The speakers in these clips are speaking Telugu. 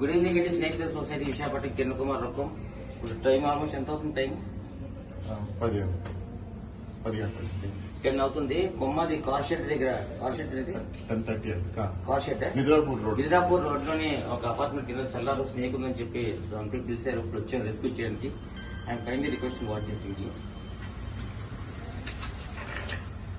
గుడ్ ఈవినింగ్ అండి స్నేక్ సొసైటీ విశాఖపట్నం కిరణ్ కుమార్ రకం ఇప్పుడు టైం ఆల్మోస్ట్ ఎంత అవుతుంది టైం um, టెన్ అవుతుంది కొమ్మది కార్ దగ్గర కార్ అనేది టెన్ థర్టీ రోడ్ లోని ఒక అపార్ట్మెంట్ కింద సెల్లారు స్నేహితుందని చెప్పి అంకుల్ పిలిచారు ఇప్పుడు వచ్చాను రెస్క్యూ చేయడానికి ఆయన కైండ్లీ రిక్వెస్ట్ వాచ్ చేసి వీడియో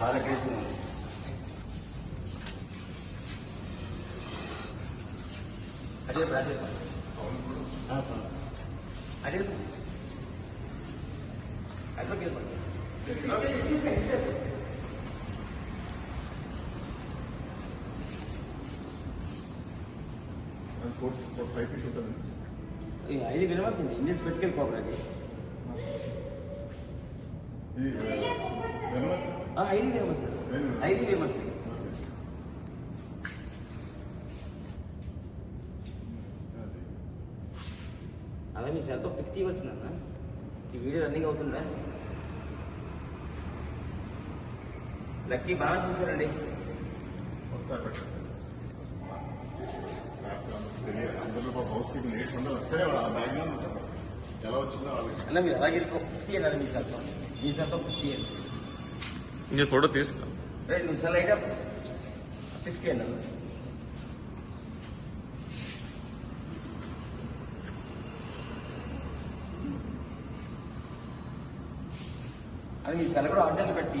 బాలకృష్ణ అదే అదే అదే అడ్వకేట్ కోర్ట్ ఫైవ్ ఫీట్ ఉంటుంది ఇది వినవాల్సింది ఇండియన్ పొలిటికల్ కోపరేటివ్ హలో ఆ ID payment sir ID payment చేయాలి అలాని సేల్ టాపిక్ తీయాల్సిన న ఆ వీడియో రన్నింగ్ అవుతుందా లక్కీ బాయ్ చూసారండి ఒకసారి పట్టండి ఆ అండర్ ది బాస్ కి నేను కొన్నది అకడే వాడు బ్యాక్ గ్రౌండ్ లో ఉందండి ఎలా వచ్చింది అన్న నేను అలా గేర్ ప్రో క్లిక్ నేను సేల్ టాక్ वीसा तो ఫిఫ్టీ ఇది ఫోటో తీస్తా రెండు నిమిషాలు అయితే తీసుకెళ్ళి అది మీ సెలవు ఆర్డర్లు పెట్టి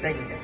对。